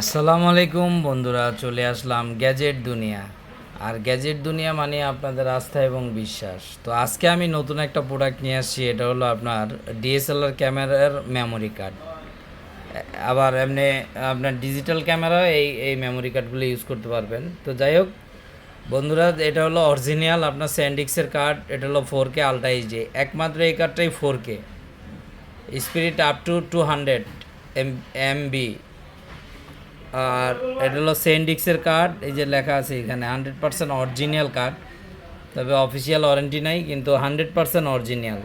আসসালামু আলাইকুম বন্ধুরা, চলে আসলাম গ্যাজেট দুনিয়া। আর গ্যাজেট দুনিয়া মানে আপনাদের আস্থা এবং বিশ্বাস। তো আজকে আমি নতুন একটা প্রোডাক্ট নিয়ে আসছি, এটা হলো আপনার ডিএসএলআর ক্যামেরার মেমোরি কার্ড আবার এমনি আপনার ডিজিটাল ক্যামেরা এই এই মেমোরি কার্ডগুলো ইউজ করতে পারবেন। তো যাই হোক, বন্ধুরা, এটা হলো অরিজিনাল আপনার স্যান্ডিক্সের কার্ড এটা হলো ফোর কে আলট্রা এইচডি একমাত্র এই কার্ডটাই four K speed up to two hundred M MB আর এটা হলো সেন্ডিক্সের কার্ড এই যে লেখা আছে এখানে হান্ড্রেড পার্সেন্ট অরিজিনাল কার্ড তবে অফিসিয়াল ওয়ারেন্টি নাই, কিন্তু হান্ড্রেড পার্সেন্ট অরিজিনাল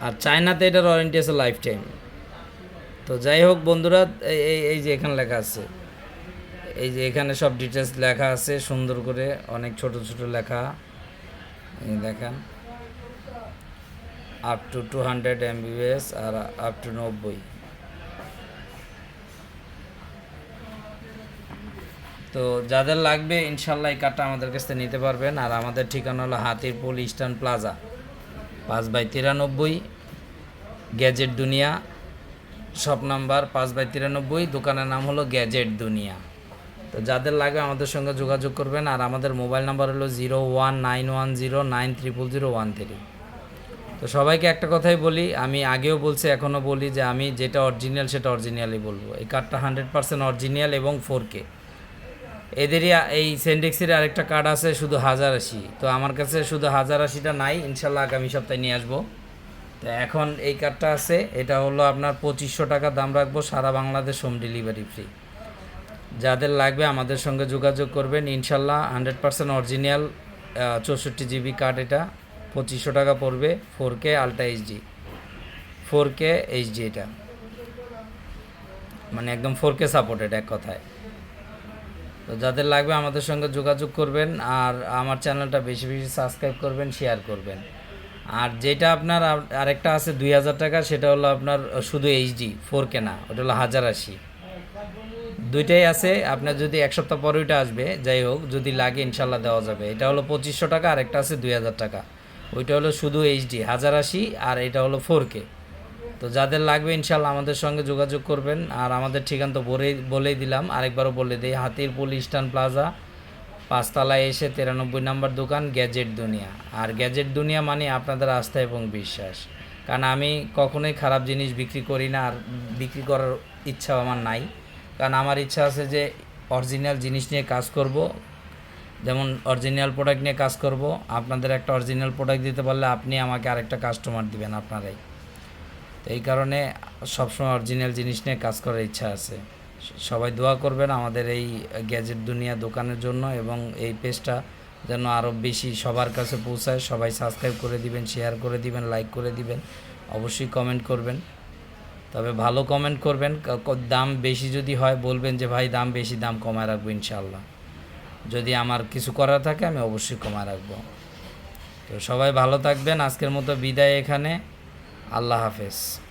আর চায়নাতে এটার ওয়ারেন্টি আছে লাইফ টাইম তো যাই হোক বন্ধুরা, এই, এই- যে এখানে লেখা আছে। এই যে এখানে সব ডিটেলস লেখা আছে, সুন্দর করে, অনেক ছোট ছোট লেখা। দেখেন। Up to two hundred MBBS R up to নব্বই। তো যাদের লাগবে, ইনশাল্লাহ এই কার্ডটা আমাদের কাছ থেকে নিতে পারবেন। আর আমাদের ঠিকানা হলো হাতিরপুল ইস্টার্ন প্লাজা, পাঁচ বাই তিরানব্বই, গ্যাজেট দুনিয়া। শপ নাম্বার পাঁচ বাই তিরানব্বই, দোকানের নাম হলো গ্যাজেট দুনিয়া। তো যাদের লাগবে আমাদের সঙ্গে যোগাযোগ করবেন, আর আমাদের মোবাইল নাম্বার হলো zero one nine one zero nine triple zero one three. তো সবাইকে একটা কথাই বলি, আমি আগেও বলছি, এখনও বলি যে আমি যেটা অরিজিনাল সেটা অরিজিনালই বলব। এই কার্ডটা হান্ড্রেড পার্সেন্ট অরিজিনাল এবং ফোর কে এদেরই এই সেন্ডেক্সের আরেকটা কার্ড আছে শুধু হাজার আশি। তো আমার কাছে শুধু হাজার আশিটা নাই, ইনশাল্লাহ আগামী সপ্তাহে নিয়ে আসব। তো এখন এই কার্ডটা আছে, এটা হলো আপনার পঁচিশশো টাকা দাম রাখব, সারা বাংলাদেশ হোম ডেলিভারি ফ্রি যাদের লাগবে আমাদের সঙ্গে যোগাযোগ করবেন, ইনশাল্লাহ হান্ড্রেড পার্সেন্ট অরিজিনাল চৌষট্টি জিবি কার্ড এটা। পঁচিশশো টাকা পড়বে four K ultra HD four K HD এটা। মানে একদম ফোর কে সাপোর্টেড এক কথায়। তো যাদের লাগবে আমাদের সঙ্গে যোগাযোগ করবেন আর আমার চ্যানেলটা বেশি বেশি সাবস্ক্রাইব করবেন শেয়ার করবেন। আর যেটা আপনার আর- আরেকটা আছে দুই হাজার টাকা, সেটা হলো আপনার শুধু এইচডি ফোর কে না, ওটা হলো হাজার আশি। দুইটাই আছে, আপনার যদি এক সপ্তাহ পরে ওইটা আসবে, যাই হোক, যদি লাগে ইনশাল্লাহ দেওয়া যাবে। এটা হলো পঁচিশশো টাকা আর একটা আছে দুই হাজার টাকা। ওইটা হলো শুধু এইচডি হাজার আশি, আর এটা হলো ফোর কে তো যাদের লাগবে ইনশাল্লাহ আমাদের সঙ্গে যোগাযোগ করবেন। আর আমাদের ঠিকানা তো বলেই বলেই দিলাম। আরেকবারও বলে দিই, হাতিরপুল ইস্টার্ন প্লাজা, পাঁচতলায় এসে তিরানব্বই নাম্বার দোকান, গ্যাজেট দুনিয়া। আর গ্যাজেট দুনিয়া মানে আপনাদের আস্থা এবং বিশ্বাস। কারণ আমি কখনোই খারাপ জিনিস বিক্রি করি না, আর বিক্রি করার ইচ্ছা আমার নাই। কারণ আমার ইচ্ছা আছে যে অরিজিনাল জিনিস নিয়ে কাজ করব। যেমন অরিজিনাল প্রোডাক্ট নিয়ে কাজ করব। আপনাদের একটা অরিজিনাল প্রোডাক্ট দিতে পারলে আপনি আমাকে আরেকটা কাস্টমার দিবেন আপনারাই। তো এই কারণে সবসময় অরিজিনাল জিনিস নিয়ে কাজ করার ইচ্ছা আছে। সবাই দোয়া করবেন আমাদের এই গ্যাজেট দুনিয়া দোকানের জন্য এবং এই পেজটা যেন আরও বেশি সবার কাছে পৌঁছায়। সবাই সাবস্ক্রাইব করে দিবেন শেয়ার করে দিবেন লাইক করে দিবেন, অবশ্যই কমেন্ট করবেন। তবে ভালো কমেন্ট করবেন। দাম বেশি যদি হয় বলবেন যে, ভাই, দাম বেশি, দাম কমায় রাখব ইনশাল্লাহ যদি আমার কিছু করার থাকে আমি অবশ্যই কমায় রাখব। তো সবাই ভালো থাকবেন। আজকের মতো বিদায় এখানে। আল্লাহ হাফেজ।